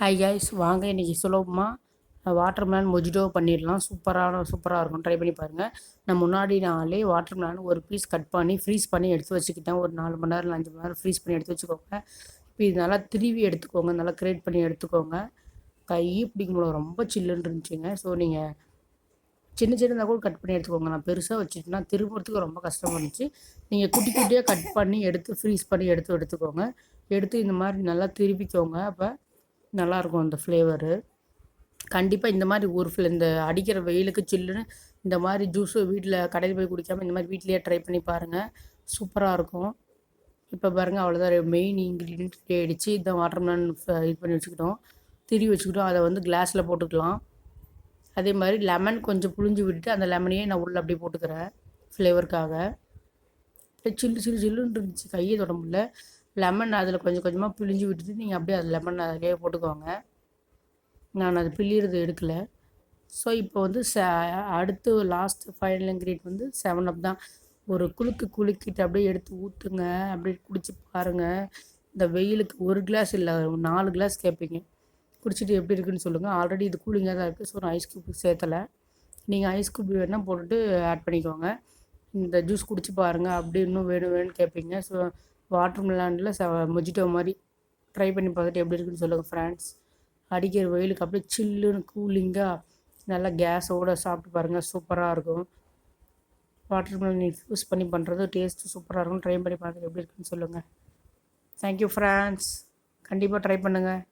High guys வாங்க இன்றைக்கி சுலபமாக வாட்டர் மேலன் மொஜிட்டோ பண்ணிடலாம். சூப்பரான சூப்பராக இருக்கும். ட்ரை பண்ணி பாருங்கள் நான் முன்னாடி நாளே வாட்டர் மேலன் ஒரு பீஸ் கட் பண்ணி ஃப்ரீஸ் பண்ணி எடுத்து வச்சுக்கிட்டேன். ஒரு நாலு மணி நேரம் அஞ்சு மணி நேரம் ஃப்ரீஸ் பண்ணி எடுத்து வச்சுக்கோங்க. இப்போ இது நல்லா திருவி எடுத்துக்கோங்க. நல்லா கிரியேட் பண்ணி எடுத்துக்கோங்க. கை பிடிக்கும்போது ரொம்ப சில்லுன்னு இருந்துச்சுங்க. ஸோ நீங்கள் சின்ன சின்னதாக கூட கட் பண்ணி எடுத்துக்கோங்க. நான் பெருசாக வச்சுட்டுனா திரும்புறதுக்கு ரொம்ப கஷ்டமாக இருந்துச்சு. நீங்கள் குட்டி குட்டியாக கட் பண்ணி எடுத்து ஃப்ரீஸ் பண்ணி எடுத்து எடுத்துக்கோங்க. எடுத்து இந்த மாதிரி நல்லா திருப்பிக்கோங்க அப்போ நல்லாயிருக்கும் அந்த ஃப்ளேவரு. கண்டிப்பாக இந்த மாதிரி ஒரு ஃபில் இந்த அடிக்கிற வெயிலுக்கு சில்லுன்னு இந்த மாதிரி ஜூஸு வீட்டில் கடையில் போய் குடிக்காமல் இந்த மாதிரி வீட்லேயே ட்ரை பண்ணி பாருங்கள் சூப்பராக இருக்கும். இப்போ பாருங்கள் அவ்வளோதான் மெயின் இன்க்ரீடியன்ட் ஆகிடுச்சு இதான் வாட்டர்மெலன் இது பண்ணி வச்சுக்கிட்டோம். திரி வச்சுக்கிட்டோம். அதை வந்து கிளாஸில் போட்டுக்கலாம். அதே மாதிரி லெமன் கொஞ்சம் புழிஞ்சு விட்டுட்டு அந்த லெமனையே நான் உள்ளே அப்படியே போட்டுக்கிறேன் ஃப்ளேவருக்காக சில்லு சில்லு சில்லுன்னு இருந்துச்சு. கையை தொட முடியல. லெமன் அதில் கொஞ்சம் கொஞ்சமாக பிழிஞ்சு விட்டுட்டு நீங்கள் அப்படியே அது லெமன் அதிலே போட்டுக்கோங்க. நான் அது பிழியறது எடுக்கலை. ஸோ இப்போ வந்து ச அடுத்து லாஸ்ட் ஃபைனல் இன்க்ரீட் வந்து செவன் அப் தான். ஒரு குலுக்கு குலுக்கிட்டு அப்படியே எடுத்து ஊற்றுங்க அப்படியே குடிச்சு பாருங்கள் இந்த வெயிலுக்கு ஒரு கிளாஸ் இல்லை நாலு கிளாஸ் கேட்பீங்க குடிச்சிட்டு எப்படி இருக்குன்னு சொல்லுங்கள் ஆல்ரெடி இது கூலிங்காக தான் இருக்குது ஸோ நான் ஐஸ் க்யூப் சேர்த்தலை. நீங்கள் ஐஸ் க்யூப் வேணால் போட்டுட்டு ஆட் பண்ணிக்கோங்க. இந்த ஜூஸ் குடிச்சு பாருங்கள் அப்படி இன்னும் வேணும் வேணும்னு கேட்பீங்க ஸோ வாட்டர் மிலாண்டில் ச மொஜிட்டோ மாதிரி ட்ரை பண்ணி பார்த்துட்டு எப்படி இருக்குன்னு சொல்லுங்கள் ஃப்ரெண்ட்ஸ் அடிக்கிற வெயிலுக்கு அப்படியே சில்லுன்னு கூலிங்காக நல்லா கேஸோடு சாப்பிட்டு பாருங்கள் சூப்பராக இருக்கும். வாட்டர் மிலன் யூஸ் பண்ணி பண்ணுறது டேஸ்ட்டு சூப்பராக இருக்கும். ட்ரை பண்ணி பார்த்துட்டு எப்படி இருக்குன்னு சொல்லுங்கள் தேங்க்யூ ஃப்ரெண்ட்ஸ் கண்டிப்பாக ட்ரை பண்ணுங்கள்